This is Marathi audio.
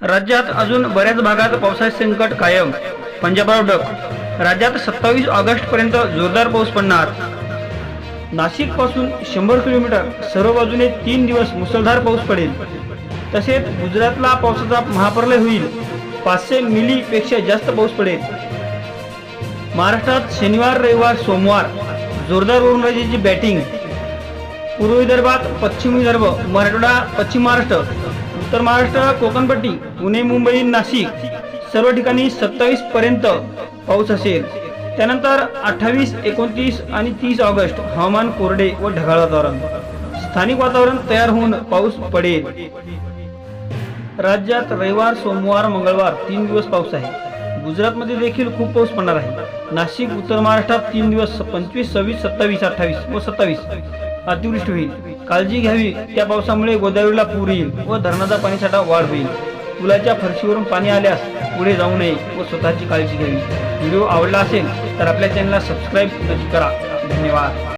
राज्यात अजून बऱ्याच भागात पावसाचे संकट कायम. पंजाबराव डक राज्यात सत्तावीस ऑगस्ट पर्यंत जोरदार पाऊस पडणार. नाशिकपासून शंभर किलोमीटर सर्व बाजूने तीन दिवस मुसळधार पाऊस पडेल. तसेच गुजरातला पावसाचा महाप्रलय होईल. पाचशे मिलीपेक्षा जास्त पाऊस पडेल. महाराष्ट्रात शनिवार रविवार सोमवार जोरदार वरुणराजेची बॅटिंग पूर्व विदर्भात पश्चिम विदर्भ मराठवाडा पश्चिम महाराष्ट्र उत्तर महाराष्ट्र कोकणपट्टी पुणे मुंबई नाशिक सर्व ठिकाणी सत्तावीस पर्यंत पाऊस असेल. त्यानंतर अठ्ठावीस एकोणतीस आणि तीस ऑगस्ट हवामान कोरडे व ढगाळ वातावरण स्थानिक वातावरण तयार होऊन पाऊस पडेल. राज्यात रविवार सोमवार मंगळवार तीन दिवस पाऊस आहे. गुजरातमध्ये देखील खूप पाऊस पडणार आहे. नाशिक उत्तर महाराष्ट्रात तीन दिवस पंचवीस सव्वीस सत्तावीस अठ्ठावीस व सत्तावीस. अतिवृष्टी होईल. काळजी घ्यावी. त्या पावसामुळे गोदावरीला पूर येईल व धरणाचा पाणीसाठा वाढ होईल. पुलाच्या फरशीवरून पाणी आल्यास पुढे जाऊ नये व स्वतःची काळजी घ्यावी. व्हिडिओ आवडला असेल तर आपल्या चॅनलला सबस्क्राईब नक्की करा. धन्यवाद.